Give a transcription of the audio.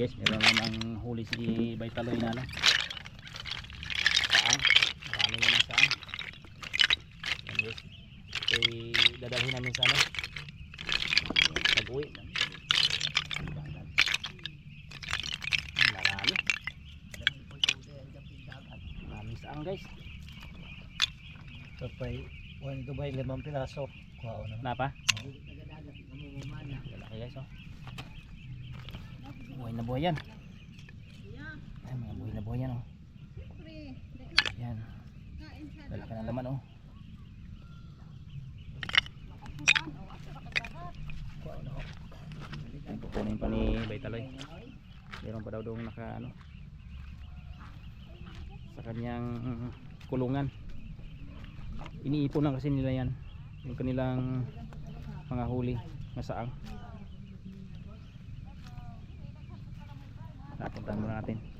guys, meron namang huli si Baitaloy na ano. Saan? Marami naman saan. Yan guys. Ito dadalhin namin sa ano. Pag-uwi. Marami. Maraming saan guys. Ito pa One ito ba limang piraso? Kuha na. Napa? Lalaki guys oh. Buhay na buhay yan. Ay, mga buhay na buhay yan oh. Yan. Lalaki na laman oh. Kukunin pa ni Baitaloy. Meron pa daw doon naka ano. Sa kanyang kulungan. Iniipon lang kasi nila yan. Yung kanilang mga huli na Napuntahan muna natin.